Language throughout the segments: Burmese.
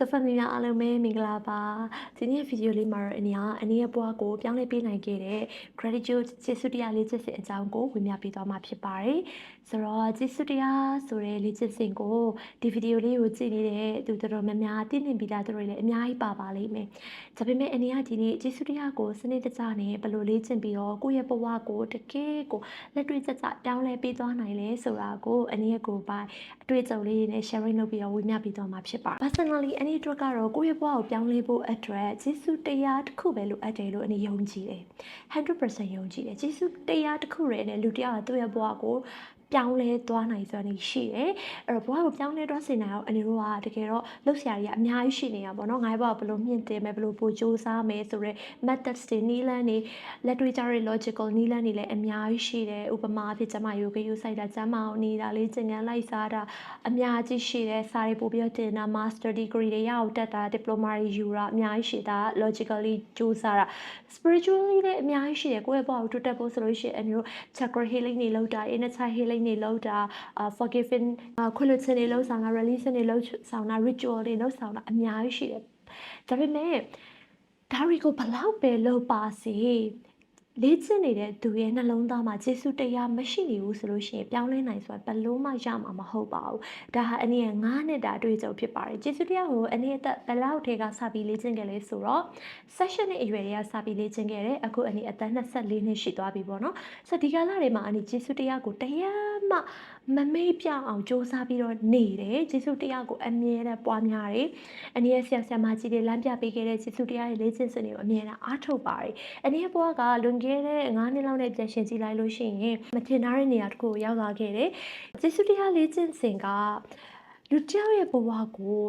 So family များအားလုံးပဲမင်္ဂလာပါဒီနေ့ဗီဒီယိုလေးမှာတော့အနည်းအနည်းရဲ့ဘဝကိုပြောင်းလဲပေးနိုင်ခဲ့တဲ့ gratitude ကျေးဇူးတရားလေးချက်စဉ်အကြောင်းကိုဝင်ပြပေးသွားမှာဖြစ်ပါတယ်ဆိုတော့ကျေးဇူးတရားဆိုတဲ့လေးချက်စဉ်ကိုဒီဗီဒီယိုလေးကိုကြည့်နေတဲ့သူတော်တော်များများသိနေပြီးသားသူတွေလည်းအများကြီးပါပါလိမ့်မယ်ဒါပေမဲ့အနည်းကဒီနေ့ကျေးဇူးတရားကိုစနစ်တကျနဲ့ဘယ်လိုလေ့ကျင့်ပြီးတော့ကိုယ့်ရဲ့ဘဝကိုတကယ်ကိုလက်တွေ့ကျကျပြောင်းလဲပေးသွားနိုင်လဲဆိုတာကိုအနည်းကိုပါအတွေ့အကြုံလေးတွေနဲ့ sharing လုပ်ပြီးတော့ဝင်ပြပေးသွားမှာဖြစ်ပါတယ် personally အနည်းအတွက်ကတော့ကိုယ့်ရဲ့ဘဝကိုပြောင်းလဲဖို့အတွက်ကျေးဇူးတရားတစ်ခုပဲလိုအပ်တယ်လို့အနည်းယုံကြည်တယ်100%ယုံကြည်တယ်ကျေးဇူးတရားတစ်ခုရယ်နဲ့လူတစ်ယောက်ကသူ့ရဲ့ဘဝကို ပြောင်းလဲသွားနိုင်စွမ်းနေရှိတယ်အဲ့တော့ဘဝကိုပြောင်းလဲသွားစေနိုင်အောင်အနေတို့ကတကယ်တော့လှုပ်ရှားရအများကြီးရှိနေတာပေါ့နော်ငါ့ဘဝဘယ်လိုမြင့်တင်မယ်ဘယ်လိုပိုစူးစမ်းမယ်ဆိုတော့ methods တွေနည်းလမ်းတွေလက်တွေ့ကျတဲ့ logical နည်းလမ်းတွေလည်းအများကြီးရှိတယ်ဥပမာအဖြစ်ကျမယောဂယူဆိုင်တာကျမအောင်နေတာလေးကျင်ငန်းလိုက်စားတာအများကြီးရှိတယ်စာတွေပို့ပြီးတင်တာ master degree တွေရအောင်တက်တာ diploma တွေယူတာအများကြီးရှိတာ logically စူးစမ်းတာ spiritually လည်းအများကြီးရှိတယ်ကိုယ့်ရဲ့ဘဝကိုတိုးတက်ဖို့ဆိုလို့ရှိရင်အနေတို့ chakra healing တွေလုပ်တာ inner child healing တွေလုပ်တာ forgiving ခွင့်လွှတ်ခြင်းတွေလုပ်ဆောင်တာ releasing တွေလုပ်ဆောင်တာ ritual တွေလုပ်ဆောင်တာအများကြီးရှိတယ်ဒါပေမဲ့ဒါတွေကိုဘလောက်ပဲလုပ်ပါစေ လေ့ကျင့်နေတဲ့သူရဲ့နှလုံးသားမှာကျေးဇူးတရားမရှိနေဘူးဆိုလို့ရှိရင်ပြောင်းလဲနိုင်ဆိုတာဘလို့မှရမှာမဟုတ်ပါဘူးဒါဟာအနည်းင9နှစ်တာအတွေ့အကြုံဖြစ်ပါတယ်ကျေးဇူးတရားကိုအနည်းအသက်ဘယ်လောက်ထဲကစပြီးလေ့ကျင့်ခဲ့လဲဆိုတော့ session နဲ့အရွယ်တွေကစပြီးလေ့ကျင့်ခဲ့တယ်အခုအနည်းအသက်24နှစ်ရှိသွားပြီပေါ့နော်ဆိုတော့ဒီကာလတွေမှာအနည်းကျေးဇူးတရားကိုတရားမှမမေ့ပြအောင်စ조사ပြီးတော့နေတယ်ကျေးဇူးတရားကိုအမြဲတမ်းပွားများတယ်အနည်းဆရာဆရာမကြီးတွေလမ်းပြပေးခဲ့တဲ့ကျေးဇူးတရားတွေလေ့ကျင့်စဉ်တွေကိုအမြဲတမ်းအားထုတ်ပါတယ်အနည်းဘွားကလွန်ခဲ့တဲ့9နှစ်လောက်နဲ့ပြန်ရှင်ကြည့်လိုက်လို့ရှိရင်မထင်ထားတဲ့နေရာတစ်ခုကိုရောက်လာခဲ့တယ်ကျေးဇူးတရားလေ့ကျင့်စဉ်ကလူတယောက်ရဲ့ဘဝကို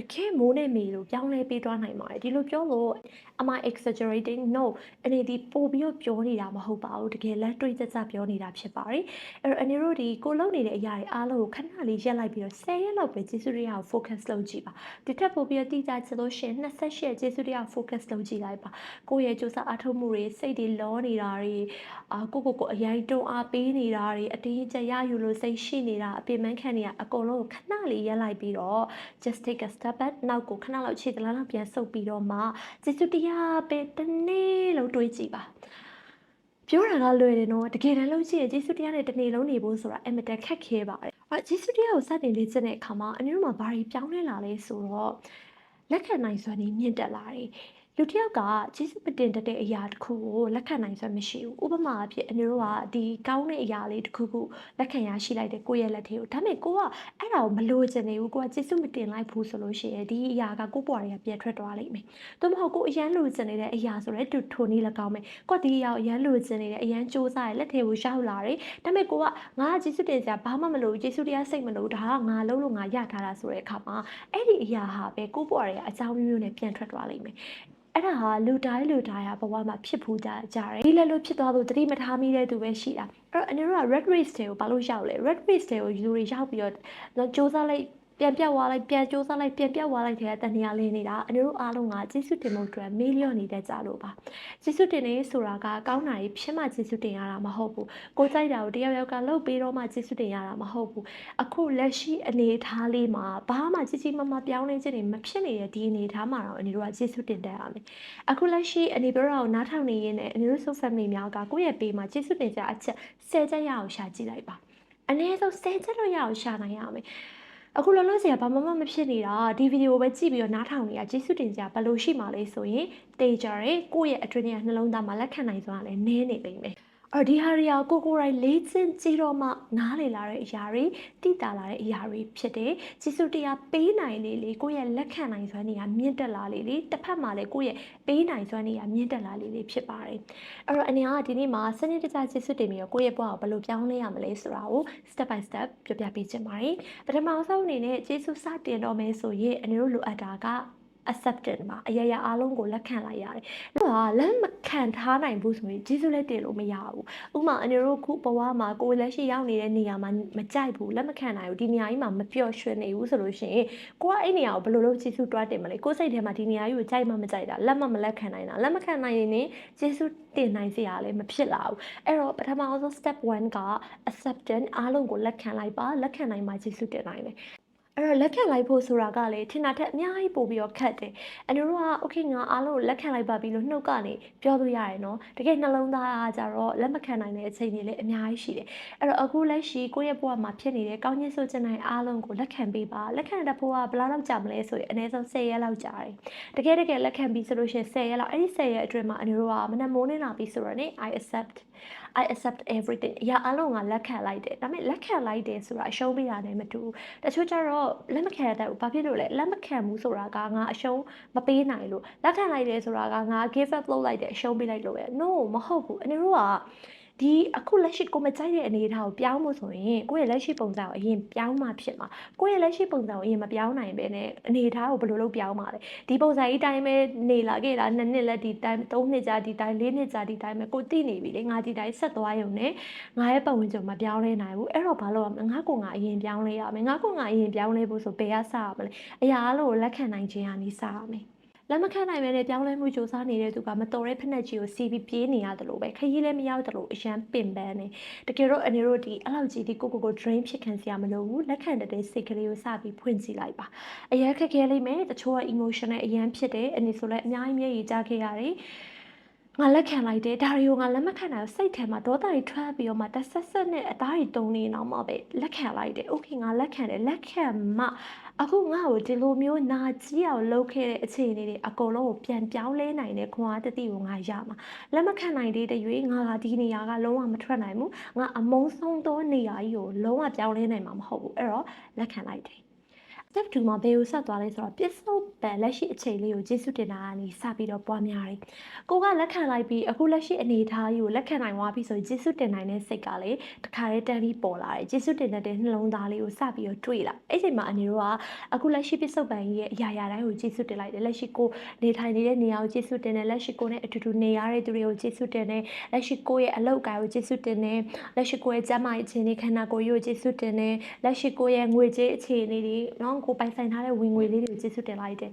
တကယ်မိုးနဲ့မေလို့ပြောင်းလဲပေးသွားနိုင်ပါတယ်ဒီလိုပြောလို့ am i exaggerating no အနေဒီပို့ပြီးတော့ပြောနေတာမဟုတ်ပါဘူးတကယ်လက်တွေ့ကျကျပြောနေတာဖြစ်ပါတယ်အဲ့တော့အနေတို့ဒီကိုလုပ်နေတဲ့အရာတွေအားလုံးကိုခဏလေးရက်လိုက်ပြီးတော့10ရက်လောက်ပဲကျေးဇူးတရားကို focus လုပ်ကြည့်ပါဒီထက်ပိုပြီးတော့တိကျချင်လို့ရှိရင်28ရက်ကျေးဇူးတရား focus လုပ်ကြည့်လိုက်ပါကိုယ့်ရဲ့စူးစမ်းအားထုတ်မှုတွေစိတ်တွေလောနေတာတွေအာကိုကိုကိုအရင်တုံအားပေးနေတာတွေအတင်းကြပ်ရယူလို့စိတ်ရှိနေတာအပြင်းမခံနေတာအကုန်လုံးကိုခဏလေးရက်လိုက်ပြီးတော့ just take a step back နောက်ကိုခဏလောက်ခြေတလားလောက်ပြန်ဆုပ်ပြီးတော့မှကျေးဇူးတရားပဲတနေ့လုံးတွေးကြည့်ပါပြောတာကလွယ်တယ်နော်တကယ်တမ်းလို့ရှိရင်ကျေးဇူးတရားနဲ့တစ်နေ့လုံးနေဖို့ဆိုတာအမတန်ခက်ခဲပါတယ်။အဲကျေးဇူးတရားကိုစတင်လေ့ကျင့်တဲ့အခါမှာအနည်းတို့မှာဘာတွေပြောင်းလဲလာလဲဆိုတော့လက်ခံနိုင်စွမ်းနေမြင့်တက်လာတယ်။ လူတစ်ယောက်ကကျေးဇူးမတင်တတ်တဲ့အရာတစ်ခုကိုလက်ခံနိုင်စွမ်းမရှိဘူးဥပမာအဖြစ်အနည်းတို့ကဒီကောင်းတဲ့အရာလေးတစ်ခုခုလက်ခံရရှိလိုက်တဲ့ကိုယ့်ရဲ့လက်ထဲကိုဒါပေမဲ့ကိုကအဲ့ဒါကိုမလိုချင်နေဘူးကိုကကျေးဇူးမတင်လိုက်ဘူးဆိုလို့ရှိရင်ဒီအရာကကိုယ့်ဘဝတွေကပြတ်ထွက်သွားလိမ့်မယ်သို့မဟုတ်ကိုအရန်လိုချင်နေတဲ့အရာဆိုရဲတူထိုနည်း၎င်းမယ်ကိုကဒီအရာကိုအရန်လိုချင်နေတဲ့အရန်စူးစမ်းရလက်ထဲကိုရောက်လာတယ်ဒါပေမဲ့ကိုကငါကကျေးဇူးတင်စရာဘာမှမလိုဘူးကျေးဇူးတရားစိတ်မလိုဒါကငါလုံးလို့ငါရထားတာဆိုတဲ့အခါမှာအဲ့ဒီအရာဟာပဲကိုယ့်ဘဝတွေကအကြောင်းမျိုးမျိုးနဲ့ပြန်ထွက်သွားလိမ့်မယ်အဲ့ဒါဟာလူတိုင်းလူတိုင်းဟာဘဝမှာဖြစ်ဖူးကြကြတယ်ဒီလည်းလို့ဖြစ်သွားလို့တတိမထားမိတဲ့သူပဲရှိတာအဲ့တော့အနေတို့က red race တွေကိုဘာလို့ရောက်လဲ red race တွေကိုလူတွေရောက်ပြီးတော့စ조사လိုက် ပြန်ပြတ်သွားလိုက်ပြန်စ조사လိုက်ပြန်ပြတ်သွားလိုက်တဲ့တဏှာလေးနေတာအမျိုးတို့အားလုံးကကျေးဇူးတင်မှုအတွက်မေးလျော့နေတဲ့ကြလို့ပါကျေးဇူးတင်နေဆိုတာကကောင်းတာကြီးဖြစ်မှကျေးဇူးတင်ရတာမဟုတ်ဘူးကိုကြိုက်တာကိုတယောက်ယောက်ကလှုပ်ပေးတော့မှကျေးဇူးတင်ရတာမဟုတ်ဘူးအခုလက်ရှိအနေအထားလေးမှာဘာမှကြီးကြီးမားမားပြောင်းလဲခြင်းတွေမဖြစ်နေတဲ့ဒီအနေအထားမှာတော့အမျိုးတို့ကကျေးဇူးတင်တတ်ရမယ်အခုလက်ရှိအနေပြောတာကိုနားထောင်နေရင်းနဲ့အမျိုးတို့ so family များကကိုယ့်ရဲ့ပေးမှာကျေးဇူးတင်ကြအချက်၁၀ချက်ရအောင်ရှာကြည့်လိုက်ပါအနည်းဆုံး၁၀ချက်တော့ရအောင်ရှာနိုင်ရမယ် အခုလောလောဆယ်ကဘာမှမဖြစ်နေတာဒီဗီဒီယိုပဲကြည့်ပြီးတော့နားထောင်နေတာကျေးဇူးတင်စရာဘယ်လိုရှိမှလဲဆိုရင်တေးကြရဲကိုယ့်ရဲ့အတွင်းထဲကနှလုံးသားမှာလက်ခံနိုင်စွာလည်းနည်းနေလိမ့်မယ် အော်ဒီဟာတွေကကိုကိုရိုင်းလေးချင်းကြည့်တော့မှနားလေလာတဲ့အရာတွေတိတာလာတဲ့အရာတွေဖြစ်တယ်။ကျေစုတရားပေးနိုင်လေလေကိုယ့်ရဲ့လက်ခံနိုင်စွမ်းတွေကမြင့်တက်လာလေလေတစ်ဖက်မှာလည်းကိုယ့်ရဲ့ပေးနိုင်စွမ်းတွေကမြင့်တက်လာလေလေဖြစ်ပါတယ်။အဲ့တော့အနေအားဒီနေ့မှာစနစ်တကျကျေစုတင်ပြီးတော့ကိုယ့်ရဲ့ဘဝကိုဘယ်လိုပြောင်းလဲရမလဲဆိုတာကို step by step ပြောပြပေးချင်ပါတယ်။ပထမဆုံးအနေနဲ့ကျေစုစတင်တော့မယ်ဆိုရင်အနေတို့လိုအပ်တာက accepted မှာအရာရာအားလုံးကိုလက်ခံလိုက်ရတယ်။ဒါကလက်မခံထားနိုင်ဘူးဆိုရင်ဂျေဇုလက်တင်လို့မရဘူး။ဥပမာအနေတို့ခုဘဝမှာကိုယ်လက်ရှိရောက်နေတဲ့နေရာမှာမကြိုက်ဘူးလက်မခံနိုင်ဘူးဒီနေရာကြီးမှာမပျော်ရွှင်နေဘူးဆိုလို့ရှိရင်ကိုကအဲ့နေရာကိုဘယ်လိုလုပ်ဂျေဇုတွားတင်မလဲ။ကိုယ်စိတ်ထဲမှာဒီနေရာကြီးကိုကြိုက်မှမကြိုက်တာလက်မမလက်ခံနိုင်တာလက်မခံနိုင်ရင်ဂျေဇုတင်နိုင်စရာလည်းမဖြစ်လာဘူး။အဲ့တော့ပထမဆုံး step 1က acceptance အားလုံးကိုလက်ခံလိုက်ပါလက်ခံနိုင်မှဂျေဇုတင်နိုင်တယ်။ အဲ့တော့လက်ခံလိုက်ဖို့ဆိုတာကလည်းထင်တာထက်အများကြီးပို့ပြီးတော့ခက်တယ်အတူတူက okay ငါအားလုံးလက်ခံလိုက်ပါပြီလို့နှုတ်ကနေပြောလို့ရတယ်နော်တကယ်နှလုံးသားကကြတော့လက်မခံနိုင်တဲ့အချိန်တွေလည်းအများကြီးရှိတယ်အဲ့တော့အခုလက်ရှိကိုယ့်ရဲ့ဘဝမှာဖြစ်နေတဲ့ကောင်းကျင်ဆိုချင်တဲ့အားလုံးကိုလက်ခံပေးပါလက်ခံတဲ့ဘဝကဘယ်လောက်ကြာမလဲဆိုရင်အနည်းဆုံး10ရက်လောက်ကြာတယ်တကယ်တကယ်လက်ခံပြီးဆိုလို့ရှိရင်10ရက်လောက်အဲ့ဒီ10ရက်အတွင်းမှာအတူတူကမနှမိုးနေတာပြီဆိုတော့ ਨੇ I accept I accept everything အရာအလုံးကလက်ခံလိုက်တယ်ဒါပေမဲ့လက်ခံလိုက်တယ်ဆိုတာအရှုံးပေးတာနဲ့မတူဘူးတချို့ကျတော့လက်မခံရတဲ့ဘူးဘာဖြစ်လို့လဲလက်မခံဘူးဆိုတာကငါအရှုံးမပေးနိုင်လို့လက်ခံလိုက်တယ်ဆိုတာကငါ give up လုပ်လိုက်တယ်အရှုံးပေးလိုက်လို့ပဲ no မဟုတ်ဘူးအနေတို့က ဒီအခုလက်ရှိကိုမကြိုက်တဲ့အနေအထားကိုပြောင်းဖို့ဆိုရင်ကိုယ့်ရဲ့လက်ရှိပုံစံကိုအရင်ပြောင်းမှဖြစ်မှာကိုယ့်ရဲ့လက်ရှိပုံစံကိုအရင်မပြောင်းနိုင်ပဲနဲ့အနေအထားကိုဘယ်လိုလုပ်ပြောင်းမှာလဲဒီပုံစံကြီးတိုင်းပဲနေလာခဲ့တာနှစ်နှစ်လက်ဒီတိုင်းသုံးနှစ်ကြာဒီတိုင်းလေးနှစ်ကြာဒီတိုင်းပဲကိုသိနေပြီလေငါဒီတိုင်းဆက်သွားရုံနဲ့ငါရဲ့ပတ်ဝန်းကျင်မပြောင်းလဲနိုင်ဘူးအဲ့တော့ဘာလို့ရမလဲငါကိုငါအရင်ပြောင်းလဲရမယ်ငါကိုငါအရင်ပြောင်းလဲဖို့ဆိုဘယ်ကစရမလဲအရာအလုံးကိုလက်ခံနိုင်ခြင်းကနေစရမယ် လက်မခံနိုင်ပဲနဲ့ပြောင်းလဲမှုစူးစမ်းနေတဲ့သူကမတော်တဲ့ဖက်နှက်ကြီးကိုစီးပြီးပြေးနေရတယ်လို့ပဲခရီးလည်းမရောက်တယ်လို့အရန်ပင်ပန်းနေတကယ်တော့အနေတို့ဒီအဲ့လောက်ကြီးဒီကိုကိုကို drain ဖြစ်ခံစရာမလိုဘူးလက်ခံတဲ့စိတ်ကလေးကိုစပြီးဖွင့်ကြည့်လိုက်ပါအရန်ခက်ခဲလိမ့်မယ်တချို့က emotional အရန်ဖြစ်တယ်အနေဆိုလည်းအများကြီးမျက်ရည်ကျခဲ့ရတယ် ငါလက်ခံလိုက်တယ်ဒါတွေကိုငါလက်မခံနိုင်ဘူးစိတ်ထဲမှာဒေါသတွေထွက်ပြီးတော့မှတဆက်ဆက်နဲ့အသားတွေတုံနေအောင်မှပဲလက်ခံလိုက်တယ်โอเคငါလက်ခံတယ်လက်ခံမှအခုငါ့ကိုဒီလိုမျိုးနာကြီးအောင်လုပ်ခဲ့တဲ့အခြေအနေတွေအကုန်လုံးကိုပြန်ပြောင်းလဲနိုင်တဲ့ခွန်အားတတိကိုငါရမှာလက်မခံနိုင်သေးတဲ့၍ငါကဒီနေရာကလုံးဝမထွက်နိုင်ဘူးငါအမုန်းဆုံးသောနေရာကြီးကိုလုံးဝပြောင်းလဲနိုင်မှာမဟုတ်ဘူးအဲ့တော့လက်ခံလိုက်တယ် step 2မှာဘယ်ကိုဆက်သွားလဲဆိုတော့ပစ္စုပန်လက်ရှိအချိန်လေးကိုကျေးဇူးတင်တာကနေစပြီးတော့ပွားများတယ်။ကိုကလက်ခံလိုက်ပြီးအခုလက်ရှိအနေအထားကြီးကိုလက်ခံနိုင်သွားပြီဆိုရင်ကျေးဇူးတင်နိုင်တဲ့စိတ်ကလေတခါတည်းတန်းပြီးပေါ်လာတယ်။ကျေးဇူးတင်တဲ့နှလုံးသားလေးကိုစပြီးတော့တွေ့လာ။အဲ့ချိန်မှာအနေတို့ကအခုလက်ရှိပစ္စုပန်ကြီးရဲ့အရာရာတိုင်းကိုကျေးဇူးတင်လိုက်တယ်။လက်ရှိကိုနေထိုင်နေတဲ့နေရာကိုကျေးဇူးတင်တယ်။လက်ရှိကိုနဲ့အတူတူနေရတဲ့သူတွေကိုကျေးဇူးတင်တယ်။လက်ရှိကိုရဲ့အလုပ်အကိုင်ကိုကျေးဇူးတင်တယ်။လက်ရှိကိုရဲ့ကျန်းမာရေးအခြေအနေခန္ဓာကိုယ်ကိုကျေးဇူးတင်တယ်။လက်ရှိကိုရဲ့ငွေကြေးအခြေအနေတွေနော်ကိုပိုင်ဆိုင်ထားတဲ့ဝင်ငွေလေးတွေကိုကျေးဇူးတင်လိုက်တယ်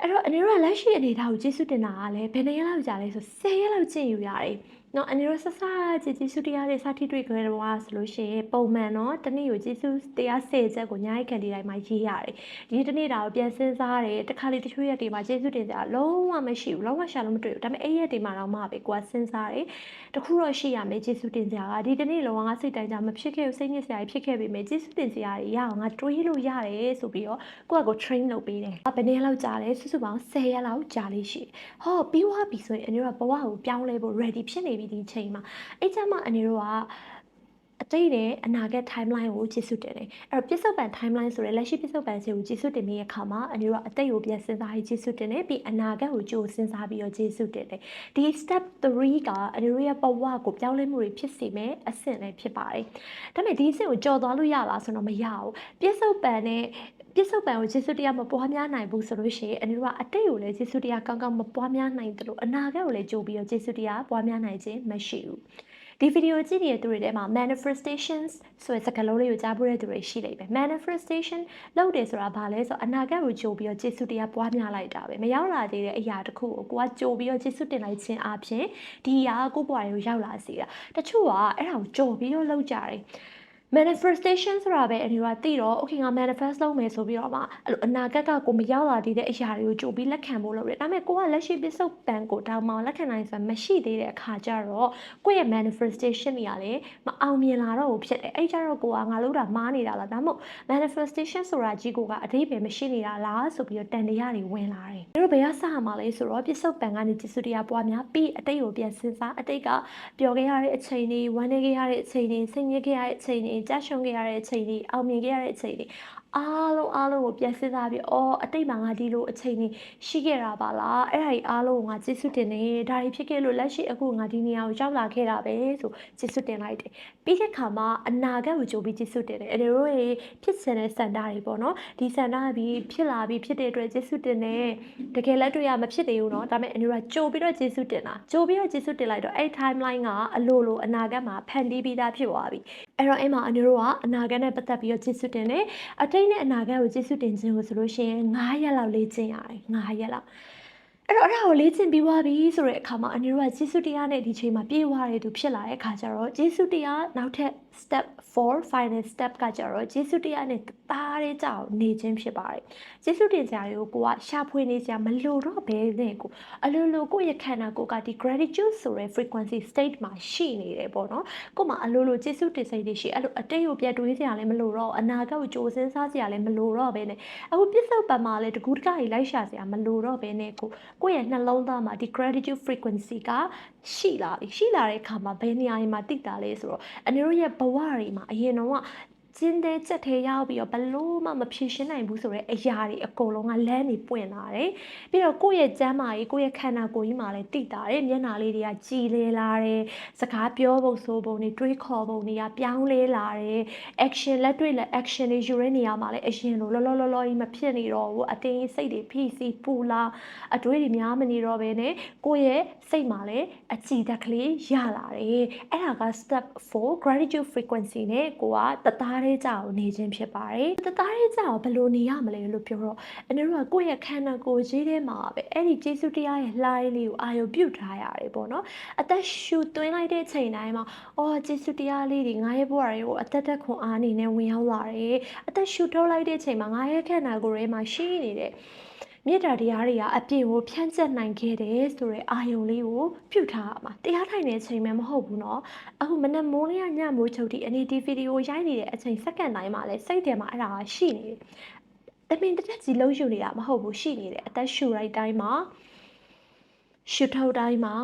အဲ့တော့အနေရောလက်ရှိအနေထားကိုကျေးဇူးတင်တာကလည်းဘယ်နှစ်ရက်လောက်ကြာလဲဆို10ရက်လောက်ကျင့်ယူရတယ်။နော်အနေရောဆဆကျေးဇူးတရားတွေစသတိတွေ့ကြရတော့ဆိုလို့ရှိရင်ပုံမှန်တော့တနေ့ကိုကျေးဇူးတရား10ချက်ကိုညအိုက်ခံဒီတိုင်းမှာရေးရတယ်။ဒီတနေ့တာကိုပြန်စဉ်းစားတယ်။တစ်ခါလေတချို့ရက်တွေမှာကျေးဇူးတင်စရာလုံးဝမရှိဘူး။လုံးဝရှာလို့မတွေ့ဘူး။ဒါပေမဲ့အဲ့ရက်တွေမှာတော့မှပဲကိုကစဉ်းစားတယ်။ တခုတော့ရှိရမယ်ကျေးဇူးတင်စရာကဒီတနေ့လုံးဝငါစိတ်တိုင်းကြမဖြစ်ခဲ့ဘူးစိတ်ညစ်စရာဖြစ်ခဲ့ပေမဲ့ကျေးဇူးတင်စရာတွေရအောင်ငါတွေးလို့ရတယ်ဆိုပြီးတော့ကိုကကို train လုပ်ပေးတယ်ဘယ်နှစ်ရက်လောက်ကြာလဲစုစုပေါင်း10ရက်လောက်ကြာလေးရှိဟောပြီးသွားပြီဆိုရင်အနေတို့ကဘဝကိုပြောင်းလဲဖို့ ready ဖြစ်နေပြီဒီချိန်မှာအဲ့ကျမှအနေတို့က အတိတ်နဲ့အနာဂတ် timeline ကိုကြည့်စုတင်တယ်အဲ့တော့ပြစ္ဆုတ်ပံ timeline ဆိုရဲလက်ရှိပြစ္ဆုတ်ပံစီကိုကြည့်စုတင်နေတဲ့အခါမှာအနေတို့ကအတိတ်ကိုပြန်စဉ်းစားပြီးကြည့်စုတင်တယ်ပြီးအနာဂတ်ကိုကြိုစဉ်းစားပြီးတော့ကြည့်စုတင်တယ်ဒီ step 3ကအနေတို့ရဲ့ဘဝကိုပြောင်းလဲမှုတွေဖြစ်စေမယ်အဆင့်လည်းဖြစ်ပါတယ်ဒါပေမဲ့ဒီအဆင့်ကိုကြော်သွားလို့ရလားဆိုတော့မရဘူးပြစ္ဆုတ်ပံနဲ့ပြစ္ဆုတ်ပံကိုကျေးဇူးတရားမပွားများနိုင်ဘူးဆိုလို့ရှိရင်အနေတို့ကအတိတ်ကိုလည်းကျေးဇူးတရားကောင်းကောင်းမပွားများနိုင်တယ်လို့အနာဂတ်ကိုလည်းကြိုပြီးတော့ကျေးဇူးတရားပွားများနိုင်ခြင်းမရှိဘူး ဒီဗီဒီယိုကြည့်နေတဲ့သူတွေထဲမှာ manifestations ဆိုတဲ့စကားလုံးလေးကိုကြားဖို့တဲ့သူတွေရှိလိမ့်မယ် manifestation လုပ်တယ်ဆိုတာဘာလဲဆိုတော့အနာဂတ်ကိုကြိုပြီးတော့ကျေးဇူးတရားပွားများလိုက်တာပဲမရောက်လာသေးတဲ့အရာတစ်ခုကိုကိုကကြိုပြီးတော့ကျေးဇူးတင်လိုက်ခြင်းအပြင်ဒီအရာကိုကိုယ့်ဘဝကိုရောက်လာစေတာတချို့ကအဲ့ဒါကိုကြိုပြီးတော့လုပ်ကြတယ် manifestation ဆိုတာပဲအနေကသိတော့ okay ငါ manifest လုပ်မယ်ဆိုပြီးတော့မှအဲ့လိုအနာဂတ်ကကိုမရောက်လာသေးတဲ့အရာတွေကိုကြိုပြီးလက်ခံဖို့လုပ်တယ်ဒါပေမဲ့ကိုကလက်ရှိပစ္စုပန်ကိုတောင်းမှလက်ခံနိုင်စွာမရှိသေးတဲ့အခါကျတော့ကိုယ့်ရဲ့ manifestation တွေကလည်းမအောင်မြင်လာတော့ဘူးဖြစ်တယ်အဲ့ကြတော့ကိုကငါလုပ်တာမှားနေတာလားဒါမှမဟုတ် manifestation ဆိုတာကြီးကိုကအတိတ်ပဲမရှိနေတာလားဆိုပြီးတော့တန်တရားတွေဝင်လာတယ်တို့ဘယ်ကစမှာလဲဆိုတော့ပစ္စုပန်ကနေจิตစုတရားပွားများပြီးအတိတ်ကိုပြန်စဉ်းစားအတိတ်ကပျော်ခဲ့ရတဲ့အချိန်တွေဝမ်းနည်းခဲ့ရတဲ့အချိန်တွေစိတ်ညစ်ခဲ့ရတဲ့အချိန်တွေကြရှုံးခဲ့ရတဲ့အချိန်တွေအောင်မြင်ခဲ့ရတဲ့အချိန်တွေ အားလုံးအားလုံးကိုပြန်စဉ်းစားပြီးအော်အတိတ်မှာငါဒီလိုအချိန်ကြီးရှိခဲ့တာပါလားအဲ့ဒါကြီးအားလုံးကိုငါကျေးဇူးတင်နေဒါတွေဖြစ်ခဲ့လို့လက်ရှိအခုငါဒီနေရာကိုရောက်လာခဲ့တာပဲဆိုကျေးဇူးတင်လိုက်တယ်ပြီးတဲ့ခါမှာအနာဂတ်ကိုကြိုးပြီးကျေးဇူးတင်တယ်အဲ့ဒီလိုရေဖြစ်စင်တဲ့စန္ဒာတွေပေါ့နော်ဒီစန္ဒာပြီးဖြစ်လာပြီးဖြစ်တဲ့အတွက်ကျေးဇူးတင်တယ်တကယ်လက်တွေ့ရမဖြစ်သေးဘူးနော်ဒါပေမဲ့အနူရာကြိုးပြီးတော့ကျေးဇူးတင်တာကြိုးပြီးတော့ကျေးဇူးတင်လိုက်တော့အဲ့ timeline ကအလိုလိုအနာဂတ်မှာဖန်တီးပြီးသားဖြစ်သွားပြီအဲ့တော့အဲ့မှာအနူရောကအနာဂတ်နဲ့ပတ်သက်ပြီးတော့ကျေးဇူးတင်တယ်အတိတ်နဲ့အနာဂတ်ကိုကျေးဇူးတင်ခြင်းကိုဆိုလို့ရှိရင်9ရက်လောက်လေ့ကျင့်ရတယ်9ရက်လောက်အဲ့တော့အဲ့ဒါကိုလေ့ကျင့်ပြီးသွားပြီဆိုတဲ့အခါမှာအနေတို့ကကျေးဇူးတရားနဲ့ဒီချိန်မှာပြေးသွားတဲ့သူဖြစ်လာတဲ့အခါကျတော့ကျေးဇူးတရားနောက်ထပ် step 4 final step ကကြတော့ဂျေစုတရားနဲ့သားရဲကြအောင်နေခြင်းဖြစ်ပါတယ်ဂျေစုတင်စရာတွေကိုကိုကရှာဖွေနေစရာမလိုတော့ဘဲနဲ့ကိုအလိုလိုကိုယ့်ရဲ့ခန္ဓာကိုယ်ကဒီ gratitude ဆိုတဲ့ frequency state မှာရှိနေတယ်ပေါ့နော်ကို့မှာအလိုလိုဂျေစုတင်စိတ်တွေရှိအဲ့လိုအတိတ်ကိုပြတ်တွေးစရာလည်းမလိုတော့အနာဂတ်ကိုကြိုးစင်းစားစရာလည်းမလိုတော့ဘဲနဲ့အခုပြစ္ဆုတ်ပံမှာလည်းတကူးတကကြီးလိုက်ရှာစရာမလိုတော့ဘဲနဲ့ကိုကိုယ့်ရဲ့နှလုံးသားမှာဒီ gratitude frequency က ရှိလာပြီရှိလာတဲ့အခါမှာဘယ်နေရာမှာတိတ်တာလဲဆိုတော့အနေတို့ရဲ့ဘဝတွေမှာအရင်တော့ကျ င်းတဲ့ချက်ထဲရောက်ပြီးတော့ဘလို့မှမဖြေရှင်းနိုင်ဘူးဆိုတဲ့အရာတွေအကုန်လုံးကလမ်းနေပွင့်လာတယ်။ပြီးတော့ကိုယ့်ရဲ့ကျမ်းမာရေးကိုယ့်ရဲ့ခန္ဓာကိုယ်ကြီးမှာလည်းတိတာတယ်။မျက်နှာလေးတွေကကြည်လေလာတယ်။စကားပြောပုံဆိုပုံတွေတွေးခေါ်ပုံတွေကပြောင်းလဲလာတယ်။ action လက်တွေ့လက် action တွေယူရတဲ့နေရာမှာလည်းအရင်လိုလောလောလောလောကြီးမဖြစ်နေတော့ဘူး။အတင်းစိတ်တွေဖိစီပူလာအတွေးတွေများမနေတော့ဘဲနဲ့ကိုယ့်ရဲ့စိတ်မှာလည်းအကြည်ဓာတ်ကလေးရလာတယ်။အဲ့ဒါက step 4 gratitude frequency နဲ့ကိုကတသားလေးကြအောင်နေခြင်းဖြစ်ပါတယ်။တသားလေးကြအောင်ဘယ်လိုနေရမလဲလို့ပြောတော့အနတို့ကကိုယ့်ရဲ့ခန္ဓာကိုယ်ကြီးထဲမှာပဲအဲ့ဒီကျေးဇူးတရားရဲ့လှိုင်းလေးကိုအာရုံပြုထားရတယ်ပေါ့နော်။အသက်ရှူသွင်းလိုက်တဲ့ချိန်တိုင်းမှာအော်ကျေးဇူးတရားလေးတွေငါရဲ့ဘဝတွေကိုအသက်သက်ခွန်အားနေနဲ့ဝင်ရောက်လာတယ်။အသက်ရှူထုတ်လိုက်တဲ့ချိန်မှာငါရဲ့ခန္ဓာကိုယ်ထဲမှာရှိနေတဲ့ မေတ္တာတရားတွေကအပြည့်ကိုဖြန့်ကျက်နိုင်ခဲ့တယ်ဆိုတဲ့အာယုံလေးကိုပြုထားရမှာတရားထိုင်တဲ့အချိန်မှမဟုတ်ဘူးเนาะအခုမနက်မိုးလေးကညမိုးချုပ်ဒီအနေဒီဗီဒီယိုရိုက်နေတဲ့အချိန်စက္ကန့်တိုင်းမှာလဲစိတ်ထဲမှာအဲ့ဒါရှိနေတယ်တမင်တစ်ချက်ကြီးလုံးယူနေတာမဟုတ်ဘူးရှိနေတယ်အသက်ရှူလိုက်တိုင်းမှာရှူထုတ်တိုင်းမှာ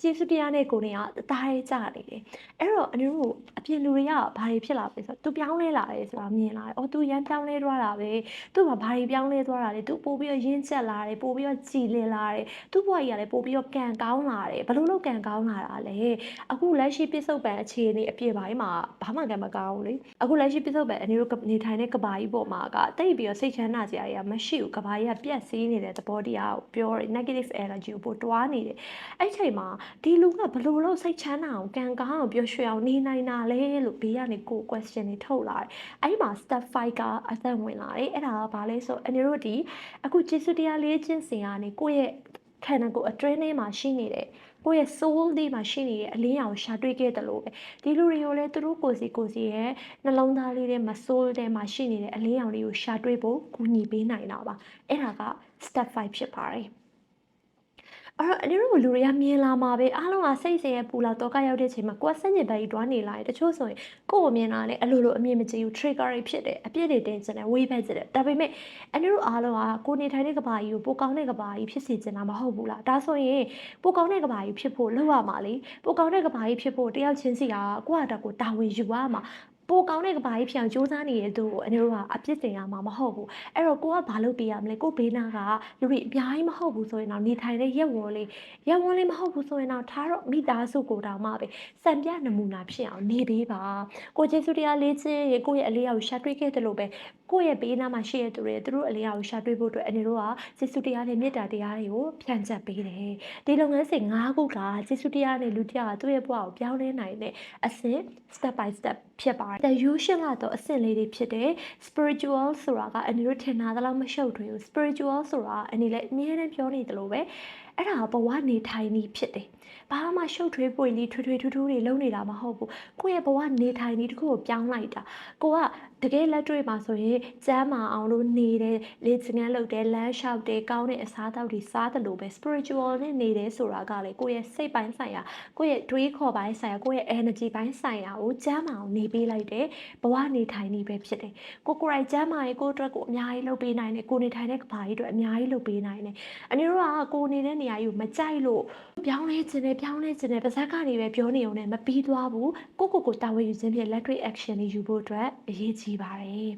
ကျေးဇူးတရားနဲ့ကိုနေကတသားရဲကြနေတယ်အဲ့တော့အနုတို့အပြင်လူတွေကဘာတွေဖြစ်လာလဲဆိုတော့သူပြောင်းလဲလာတယ်ဆိုတာမြင်လာတယ်အော်သူရမ်းပြောင်းလဲသွားတာပဲသူ့မှာဘာတွေပြောင်းလဲသွားတာလဲသူပို့ပြီးတော့ရင်းချက်လာတယ်ပို့ပြီးတော့ကြည်လင်လာတယ်သူ့ဘဝကြီးကလည်းပို့ပြီးတော့ကံကောင်းလာတယ်ဘလို့လို့ကံကောင်းလာတာလဲအခုလက်ရှိပြစ္ဆုတ်ပံအခြေအနေအပြည့်ပိုင်းမှာဘာမှကံမကောင်းဘူးလေအခုလက်ရှိပြစ္ဆုတ်ပံအနုတို့နေထိုင်တဲ့ကဘာကြီးပေါ်မှာကတိတ်ပြီးတော့စိတ်ချမ်းသာစရာတွေကမရှိဘူးကဘာကြီးကပြက်စီးနေတဲ့သဘောတရားကိုပြောတယ် negative energy ကိုပို့တွားနေတယ်အဲ့ချိန်မှာဒီလူကဘလို့လို့စိတ်ချမ်းသာအောင်ကံကောင်းအောင်ပျော်ရွှင်အောင်နေနိုင်တာလဲလို့ဘေးကနေကို question တွေထုတ်လာတယ်။အဲ့ဒီမှာ step 5ကအသက်ဝင်လာတယ်။အဲ့ဒါကဘာလဲဆိုအနေတို့ဒီအခုကျေစုတရားလေးချင်းစင်ကနေကိုယ့်ရဲ့ခန္ဓာကိုယ်အတွင်းထဲမှာရှိနေတဲ့ကိုယ့်ရဲ့ soul လေးမှာရှိနေတဲ့အလင်းရောင်ရှာတွေ့ခဲ့တယ်လို့ပဲဒီလူတွေကိုလည်းသူတို့ကိုယ်စီကိုယ်စီရဲ့နှလုံးသားလေးထဲမှာ soul ထဲမှာရှိနေတဲ့အလင်းရောင်လေးကိုရှာတွေ့ဖို့ကူညီပေးနိုင်တာပါအဲ့ဒါက step 5ဖြစ်ပါတယ် အဲ့တော့အနည်းတို့လူတွေကမြင်လာမှာပဲအားလုံးကစိတ်ဆင်းရဲပူလာတော့ကရောက်တဲ့အချိန်မှာကိုယ်ဆန့်ကျင်ဘက်ကြီးတွားနေလာတယ်တချို့ဆိုရင်ကိုယ့်ကိုမြင်လာလေအလိုလိုအမြင်မကြည့်ဘူး trigger တွေဖြစ်တယ်အပြစ်တွေတင်ချင်တယ်ဝေးဖက်ချင်တယ်ဒါပေမဲ့အနည်းတို့အားလုံးကကိုနေထိုင်တဲ့ကဘာကြီးကိုပိုကောင်းတဲ့ကဘာကြီးဖြစ်စေချင်တာမဟုတ်ဘူးလားဒါဆိုရင်ပိုကောင်းတဲ့ကဘာကြီးဖြစ်ဖို့လုပ်ရမှာလေပိုကောင်းတဲ့ကဘာကြီးဖြစ်ဖို့တယောက်ချင်းစီကကိုယ့်အတက်ကိုတာဝန်ယူရမှာ ပိုကောင်းတဲ့ကဘာကြီးဖြစ်အောင်စူးစမ်းနေတဲ့သူကိုအန်တို့ကအပြစ်တင်ရမှာမဟုတ်ဘူးအဲ့တော့ကိုကဘာလုပ်ပေးရမလဲကိုဘေးနာကလူတွေအများကြီးမဟုတ်ဘူးဆိုရင်တော့နေထိုင်တဲ့ရက်ဝန်လေးရက်ဝန်လေးမဟုတ်ဘူးဆိုရင်တော့ထားတော့မိသားစုကိုတောင်မှပဲစံပြနမူနာဖြစ်အောင်နေပေးပါကိုကျေစုတရားလေးချင်းရေကိုရဲ့အလေးအရောက်ရှာတွေ့ခဲ့တယ်လို့ပဲကိုယ့်ရဲ့ဘေးနားမှာရှိတဲ့သူတွေသူတို့အလေးအရောက်ရှာတွေ့ဖို့အတွက်အနေတို့ကကျေစုတရားနဲ့မေတ္တာတရားတွေကိုဖြန့်ကျက်ပေးတယ်ဒီလုပ်ငန်းစဉ်၅ခုကကျေစုတရားနဲ့လူတရားကသူ့ရဲ့ဘဝကိုပြောင်းလဲနိုင်တဲ့အဆင့် step by step ဖြစ်ပါတယ် usual ကတော့အဆင့်လေးတွေဖြစ်တယ် spiritual ဆိုတာကအနေတို့ထင်တာတော့မရှုပ်ထွေးဘူး spiritual ဆိုတာအနေနဲ့အမြဲတမ်းပြောနေတယ်လို့ပဲအဲ့ဒါဘဝနေထိုင်နေဖြစ်တယ်ဘာမှရှုပ်ထွေးပွေလီထွေထွေထူးထူးတွေလုပ်နေတာမဟုတ်ဘူးကိုယ့်ရဲ့ဘဝနေထိုင်နေတခုကိုပြောင်းလိုက်တာကိုက တကယ်လက်တွေ့မှာဆိုရင်ကျမ်းမာအောင်လို့နေတယ်လေ့ကျင့်ခန်းလုပ်တယ်လမ်းလျှောက်တယ်ကောင်းတဲ့အစားအသောက်တွေစားတယ်လို့ပဲ spiritual နဲ့နေတယ်ဆိုတာကလေကိုယ့်ရဲ့စိတ်ပိုင်းဆိုင်ရာကိုယ့်ရဲ့တွေးခေါ်ပိုင်းဆိုင်ရာကိုယ့်ရဲ့ energy ပိုင်းဆိုင်ရာကိုကျမ်းမာအောင်နေပေးလိုက်တယ်ဘဝနေထိုင်နေပဲဖြစ်တယ်ကိုကိုယ်တိုင်ကျမ်းမာရေးကိုအတွက်ကိုအများကြီးလုပ်ပေးနိုင်တယ်ကိုနေထိုင်တဲ့ကဘာကြီးအတွက်အများကြီးလုပ်ပေးနိုင်တယ်အနည်းတော့ကကိုနေတဲ့နေရာကြီးကိုမကြိုက်လို့ပြောင်းလဲခြင်းနဲ့ပြောင်းလဲခြင်းနဲ့ပါဇက်ကနေပဲပြောနေုံနဲ့မပြီးသွားဘူးကိုကိုကိုတာဝန်ယူခြင်းဖြင့်လက်တွေ့ action တွေယူဖို့အတွက်အရေးကြီးပါတယ်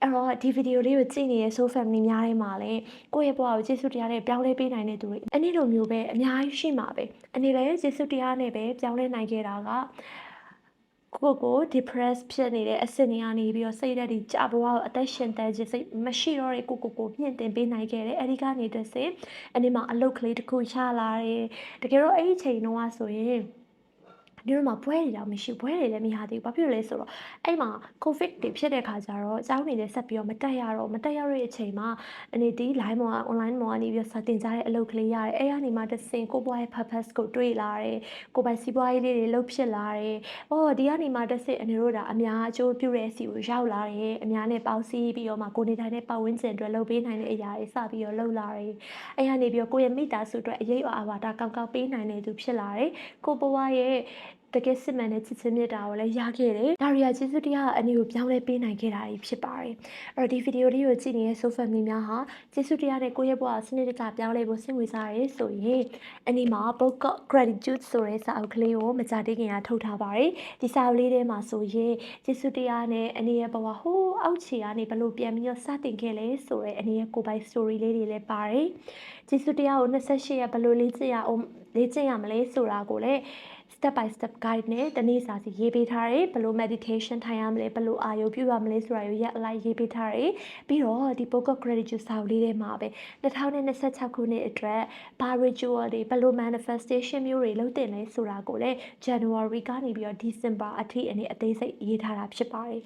အဲ့တော့ဒီဗီဒီယိုလေးကိုကြည့်နေတဲ့ so family များထဲမှာလည်းကိုယ့်ရဲ့ဘဝကိုကျေးဇူးတရားနဲ့ပြောင်းလဲပေးနိုင်တဲ့သူတွေအနည်းလိုမျိုးပဲအများကြီးရှိမှာပဲအနေလည်းကျေးဇူးတရားနဲ့ပဲပြောင်းလဲနိုင်ခဲ့တာကကိုကို depress ဖြစ်နေတဲ့အဆင့်တွေကနေပြီးတော့စိတ်ဓာတ်တွေကြဘဝကိုအသက်ရှင်တန်ခြင်းစိတ်မရှိတော့တဲ့ကိုကိုကိုမြင့်တင်ပေးနိုင်ခဲ့တယ်အဲဒီကနေတဆင့်အနေမှာအလုတ်ကလေးတစ်ခုရလာတယ်တကယ်တော့အဲ့ဒီချိန်တုန်းကဆိုရင် ဒီလိုမှာပွဲတွေတော့မရှိဘူးပွဲတွေလည်းမရသေးဘူးဘာဖြစ်လို့လဲဆိုတော့အဲ့မှာ covid တွေဖြစ်တဲ့ခါကျတော့အเจ้าနေလည်းဆက်ပြီးတော့မတက်ရတော့မတက်ရတဲ့အချိန်မှာအနေဒီ line ပေါ်က online ပေါ်ကနေပြီးတော့စာတင်ကြတဲ့အလုပ်ကလေးရတယ်အဲ့ကနေမှတစ်စင်ကိုယ့်ဘွားရဲ့ purpose ကိုတွေးလာတယ်ကိုယ်ပိုင်စီးပွားရေးလေးတွေလုပ်ဖြစ်လာတယ်။အော်ဒီကနေမှတစ်စင်အနေတို့ဒါအများအကျိုးပြုတဲ့အစီကိုရောက်လာတယ်အများနဲ့ပေါင်းစည်းပြီးတော့မှကိုယ်နေတိုင်းတဲ့ပတ်ဝန်းကျင်အတွက်လုပ်ပေးနိုင်တဲ့အရာတွေစပြီးတော့လုပ်လာတယ်။အဲ့ကနေပြီးတော့ကိုယ့်ရဲ့မိသားစုအတွက်အရေးအအာဝါဒကောင်းကောင်းပေးနိုင်တဲ့သူဖြစ်လာတယ်။ကိုယ့်ဘဝရဲ့ တကယ်စစ်မှန်တဲ့ချစ်ချင်းမြတ်တာကိုလည်းရခဲ့တယ်။ဒါရီယာကျေးဇူးတရားအနေကိုပြောင်းလဲပေးနိုင်ခဲ့တာကြီးဖြစ်ပါတယ်။အဲ့တော့ဒီဗီဒီယိုလေးကိုကြည့်နေတဲ့ so family များဟာကျေးဇူးတရားနဲ့ကိုယ့်ရဲ့ဘဝစနစ်တကျပြောင်းလဲဖို့စိတ်ဝင်စားရဲဆိုရင်အနီမှာ book of gratitude ဆိုတဲ့စာအုပ်ကလေးကိုမကြသေးခင်ကထုတ်ထားပါတယ်။ဒီစာအုပ်လေးထဲမှာဆိုရင်ကျေးဇူးတရားနဲ့အနီရဲ့ဘဝဟိုးအောက်ခြေကနေဘလို့ပြန်ပြီးတော့စတင်ခဲ့လဲဆိုတဲ့အနီရဲ့ကိုယ်ပိုင် story လေးတွေလည်းပါတယ်။ကျေးဇူးတရားကို28ရက်ဘလို့လေ့ကျင့်ရအောင်လေ့ကျင့်ရမလဲဆိုတာကိုလည်း step by step guide နဲ့တနေ့စာစီရေးပေးထားတယ်ဘယ်လို meditation ထိုင်ရမလဲဘယ်လိုအာရုံပြုရမလဲဆိုတာကိုရက်အလိုက်ရေးပေးထားတယ်ပြီးတော့ဒီ book of gratitude စာအုပ်လေးထဲမှာပဲ2026ခုနှစ်အတွက်ဘာ ritual တွေဘယ်လို manifestation မျိုးတွေလုပ်တင်လဲဆိုတာကိုလည်း January ကနေပြီးတော့ December အထိအနေအသေးစိတ်ရေးထားတာဖြစ်ပါတယ်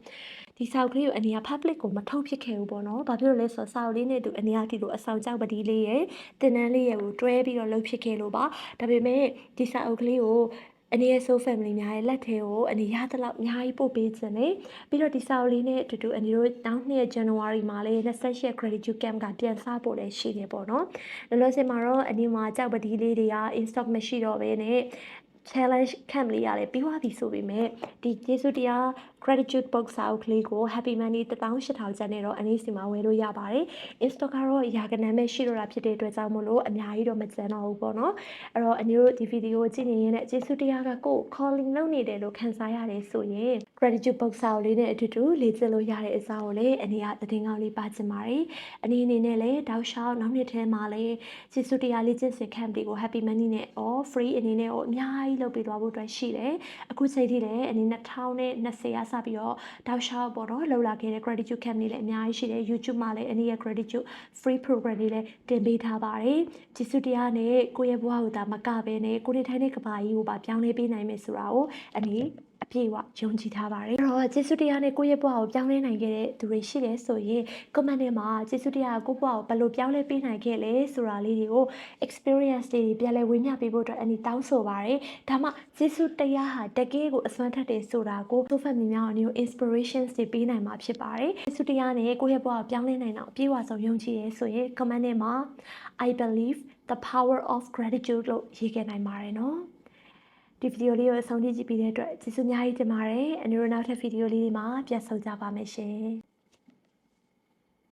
ဒီစာအုပ်ကလေးကိုအနေက public ကိုမထုတ်ဖြစ်ခဲ့ဘူးပေါ့နော်။ဘာဖြစ်လို့လဲဆိုတော့စာအုပ်လေးနဲ့တူအနေကဒီလိုအဆောင်ကြောက်ပတိလေးရဲ့တင်တန်းလေးရဲ့ကိုတွဲပြီးတော့လုပ်ဖြစ်ခဲ့လို့ပါ။ဒါပေမဲ့ဒီစာအုပ်ကလေးကိုအနေရဲ့ soul family များရဲ့လက်ထဲကိုအနေရသလောက်အများကြီးပို့ပေးခြင်းလေပြီးတော့ဒီစာအုပ်လေးနဲ့အတူတူအနေတို့နောက်နှစ် January မှာလေး28 gratitude camp ကပြန်စဖို့လည်းရှိနေပေါ့နော်လောလောဆယ်မှာတော့အနေမှာကြောက်ပတိလေးတွေက in stock မရှိတော့ဘဲနဲ့ challenge camp လေးရတယ်ပြီးသွားပြီဆိုပေမဲ့ဒီကျေးဇူးတရား gratitude box စာအုပ်ကလေးကို happy money 18000ကျပ်နဲ့တော့အနည်းစီမှာဝယ်လို့ရပါတယ်။ install ကတော့ရာကနန်းပဲရှိတော့တာဖြစ်တဲ့အတွက်ကြောင့်မို့လို့အများကြီးတော့မကျန်တော့ဘူးပေါ့နော်။အဲ့တော့အနည်းတို့ဒီဗီဒီယိုကိုကြည့်နေရင်လည်းကျေးဇူးတရားကကိုယ် calling လုပ်နေတယ်လို့ခံစားရတယ်ဆိုရင် gratitude box စာအုပ်လေးနဲ့အတူတူလေ့ကျင့်လို့ရတဲ့အစားကိုလည်းအနေကသတင်းကောင်းလေးပါချင်ပါတယ်။အနေအနေနဲ့လည်းတောက်လျှောက်နောက်နှစ်ထဲမှာလည်းကျေးဇူးတရားလေ့ကျင့်စင် camp တွေကို happy money နဲ့ or free အနေနဲ့အများကြီးလုပ်ပေးသွားဖို့အတွက်ရှိတယ်။အခုချိန်ထိလည်းအနေ2020ကစပြီးတော့တောက်လျှောက်ပေါ့နော်လောက်လာခဲ့တဲ့ gratitude camp တွေလည်းအများကြီးရှိတယ် YouTube မှာလည်းအနေရဲ့ gratitude free program တွေလည်းတင်ပေးထားပါတယ်။ကျေးဇူးတရားနဲ့ကိုယ့်ရဲ့ဘဝကိုဒါမကဘဲနဲ့ကိုယ်နေထိုင်တဲ့ကဘာကြီးကိုပါပြောင်းလဲပေးနိုင်မယ်ဆိုတာကိုအနေ အပြည့်အဝယုံကြည်ထားပါတယ်။အဲ့တော့ကျေးဇူးတရားနဲ့ကိုယ့်ရဲ့ဘဝကိုပြောင်းလဲနိုင်ခဲ့တဲ့သူတွေရှိတယ်ဆိုရင် comment ထဲမှာကျေးဇူးတရားကိုကိုယ့်ဘဝကိုဘယ်လိုပြောင်းလဲပေးနိုင်ခဲ့လဲဆိုတာလေးတွေကို experience တွေပြန်လဲဝေမျှပေးဖို့အတွက်အနီတောင်းဆိုပါတယ်။ဒါမှကျေးဇူးတရားဟာတကယ်ကိုအစွမ်းထက်တယ်ဆိုတာကိုသူ့ဖက်မြင်များအောင် inspirations တွေပေးနိုင်မှာဖြစ်ပါတယ်။ကျေးဇူးတရားနဲ့ကိုယ့်ရဲ့ဘဝကိုပြောင်းလဲနိုင်အောင်အပြည့်အဝဆုံးယုံကြည်ရဲဆိုရင် comment ထဲမှာ I believe the power of gratitude လို့ရေးခဲ့နိုင်ပါတယ်နော်။ ဒီဗီဒီယိုလေးကိုအဆုံးထိကြည့်ပြီးတဲ့အတွက်ကျေးဇူးအများကြီးတင်ပါတယ်။အနူရနောက်ထပ်ဗီဒီယိုလေးတွေမှာပြန်ဆုံကြပါမယ်ရှင်။